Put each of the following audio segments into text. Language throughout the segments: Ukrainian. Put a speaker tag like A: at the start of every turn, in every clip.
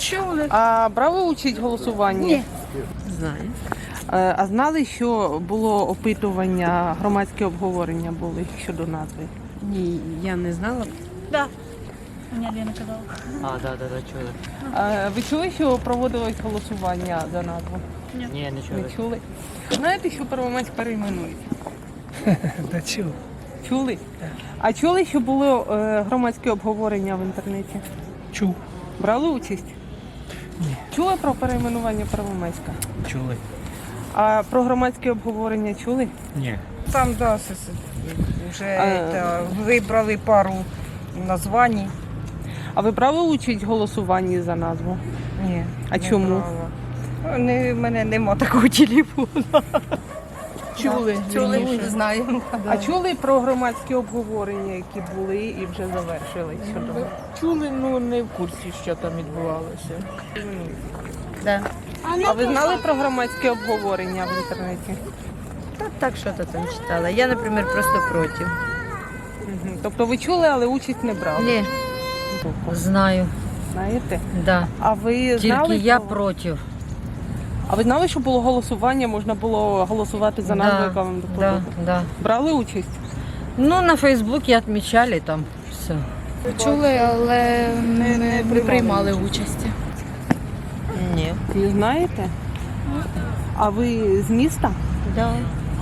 A: Чули?
B: А брали участь в голосуванні?
A: Ні.
C: Знаю.
B: Е, А знали, що було опитування, громадське обговорення були щодо назви?
C: Ні, я не знала.
A: Да. Мені Лена казала.
D: А, да, да, да, чули.
B: Е, Ви чули, що проводилось голосування за назву?
D: Ні, не
B: Не
D: чули.
B: чули? Знаєте, що Первомайськ перейменують?
E: Да чув.
B: Чули? А чули, що було е, громадське обговорення в інтернеті?
E: Чув.
B: Брали участь?
E: Ні.
B: Чули про перейменування Первомайська?
E: Чули.
B: А про громадське обговорення чули?
E: Ні.
F: Там, да, с- с- уже
B: А.
F: это, выбрали пару названий.
B: А ви брали участь в голосуванні за назву?
F: Ні,
B: А
F: не
B: чому?
F: брала. Не, в мене нема такого телефону.
B: Чули.
F: Чули, знаємо.
B: А чули про громадські обговорення, які були і вже завершились? Щодо
G: Чули, ну не в курсі, що там відбувалося.
C: Да.
B: а ви знали про громадське обговорення в інтернеті?
C: Та так що то там читала. Я, наприклад, просто проти.
B: Мгм. Тобто ви чули, але участь не брали?
C: Ні, знаю.
B: Знаєте?
C: Да.
B: А ви
C: Тільки
B: знали?
C: я
B: про-
C: проти.
B: А ви знали, що було голосування, можна було голосувати за назву,
C: да,
B: яка вам допомога?
C: да, да.
B: Брали участь?
C: Ну, на Фейсбуці відмічали там все.
A: Чули, але не, не, не приймали участі.
C: Ні.
B: Не знаєте? А ви з міста?
C: Да.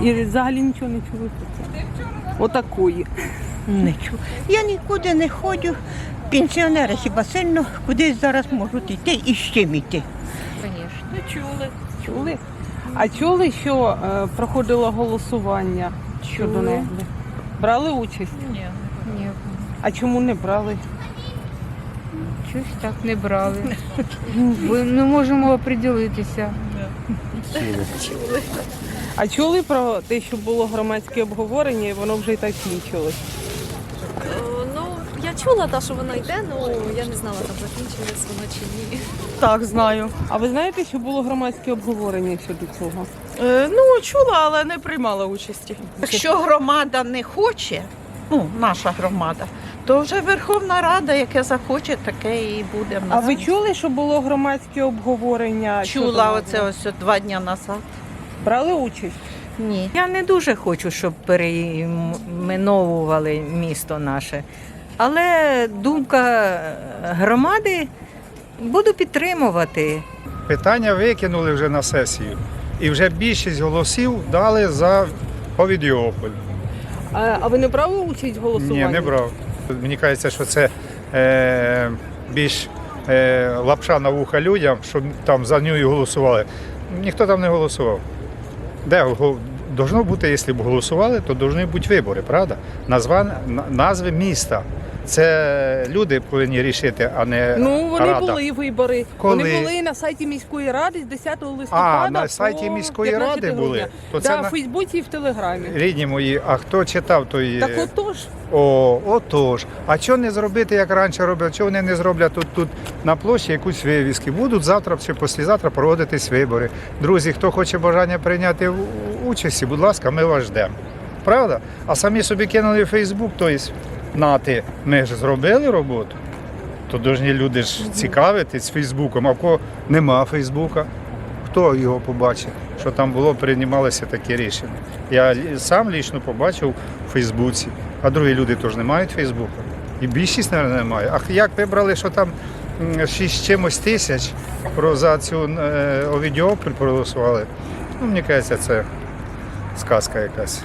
B: І взагалі нічого не чули? Отакої.
H: Не чу. Я нікуди не ходжу. Пенсіонери хіба сильно кудись зараз можуть йти і з чим йти.
B: Чули? А чули, що е, проходило голосування щодо назви? Брали участь?
A: Ні. Ні.
B: А чому не брали?
A: Щось так не брали. Ми не можемо оприділитися.
B: А чули про те, що було громадське обговорення, і воно вже і так кінчилось?
I: Ну, я чула, та, що вона йде, ну я не знала, там закінчилось воно чи ні.
F: Так, знаю.
B: А ви знаєте, що було громадське обговорення щодо цього?
G: Е, ну, чула, але не приймала участі.
F: Якщо громада не хоче, ну, наша громада, то вже Верховна Рада, яке захоче, таке і буде. в
B: А
F: нас.
B: ви чули, що було громадське обговорення? щодо
F: чула оце ось два дні назад?
B: Брали участь?
C: Ні. Я не дуже хочу, щоб перейменовували місто наше. Але думка громади буду підтримувати.
J: Питання викинули вже на сесію. І вже більшість голосів дали за Повідіополь.
B: А, а ви не брали участь в голосуванні?
J: Ні, не брав. Мені кажеться, що це е, більш е, лапша на вуха людям, щоб там за нього голосували. Ніхто там не голосував. Де должно бути, якщо б голосували, то повинні бути вибори, правда? Назва, на- назви міста. Це люди повинні рішити, а не
B: Ну, вони
J: рада.
B: були вибори.
J: Коли?
B: Вони були на сайті міської ради з 10 листопада.
J: А, на сайті
B: по
J: міської ради були?
B: грудня.
J: То
B: да,
J: це
B: в
J: на-
B: Фейсбуці і в Телеграмі.
J: Рідні мої, а хто читав, той.
B: Так
J: е,
B: отож.
J: О, отож. А що не зробити, як раніше робили? Чого вони не зроблять тут, тут на площі якусь вивіски? Будуть завтра чи післязавтра проводитись вибори. Друзі, хто хоче бажання прийняти участі, будь ласка, ми вас ждемо. Правда? А самі собі кинули в Фейсбук, тобто, нати, ми ж зробили роботу. То повинні люди ж цікавитись Фейсбуком, а в кого нема Фейсбука. Хто його побачить, що там було, приймалися такі рішення. Я сам лічно побачив у Фейсбуці, а другі люди теж не мають Фейсбука. І більшість, мабуть, не має. А як вибрали, що там м, шість з чимось тисяч про за цю е, Овідіополь проголосували? Ну, мені кажеться, це сказка якась.